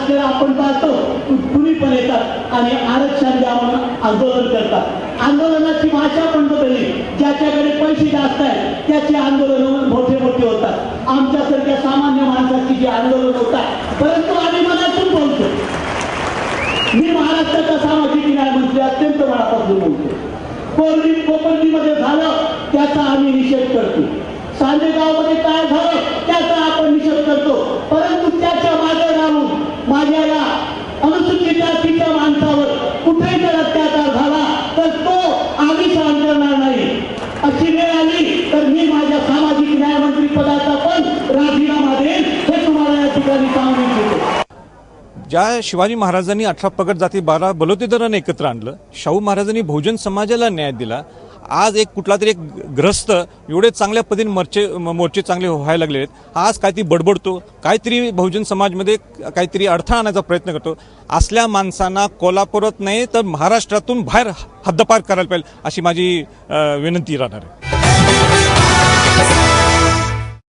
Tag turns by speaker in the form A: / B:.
A: महाराष्ट्राला आपण पाहतो कुणी पण येतात आणि आरक्षण द्यावं आंदोलन करतात. आंदोलनाची भाषा पण बदलली. ज्याच्याकडे पैसे जास्त आहेत त्याचे आंदोलन मोठे मोठे होतात. आमच्यासारख्या सामान्य माणसाची जे आंदोलन होतात परंतु आम्ही मनातून बोलतो. मी महाराष्ट्राचा सामाजिक न्याय मंत्री अत्यंत मनापासून बोलतो. कोरडी कोकणीमध्ये झालं त्याचा आम्ही निषेध करतो. सांजेगावमध्ये काय झालं त्याचा आपण निषेध करतो परंतु त्याच्यामागे राहून समाजाला अनुसूचित जातीच्या माणसावर कुठेही जर अत्याचार झाला तर तो आम्ही सहन करणार नाही अशी वेळ आली तर मी माझ्या सामाजिक न्यायमंत्री पदाचा पण राजीनामा देईन हे तुम्हाला या ठिकाणी सांगू इच्छितो
B: ज्या शिवाजी महाराजांनी अठरा पगड जाती बारा बलोतेदारांना एकत्र आणलं शाहू महाराजांनी बहुजन समाजाला न्याय दिला आज एक कुठला तरी एक ग्रस्त एवढे चांगल्या पद्धतीने मर्चे मोर्चे चांगले व्हायला लागले आहेत. आज काहीतरी बडबडतो काहीतरी बहुजन समाजमध्ये काहीतरी अडथळा आणायचा प्रयत्न करतो. असल्या माणसांना कोल्हापुरात नाही तर महाराष्ट्रातून बाहेर हद्दपार करायला पाहिजे अशी माझी विनंती राहणार आहे.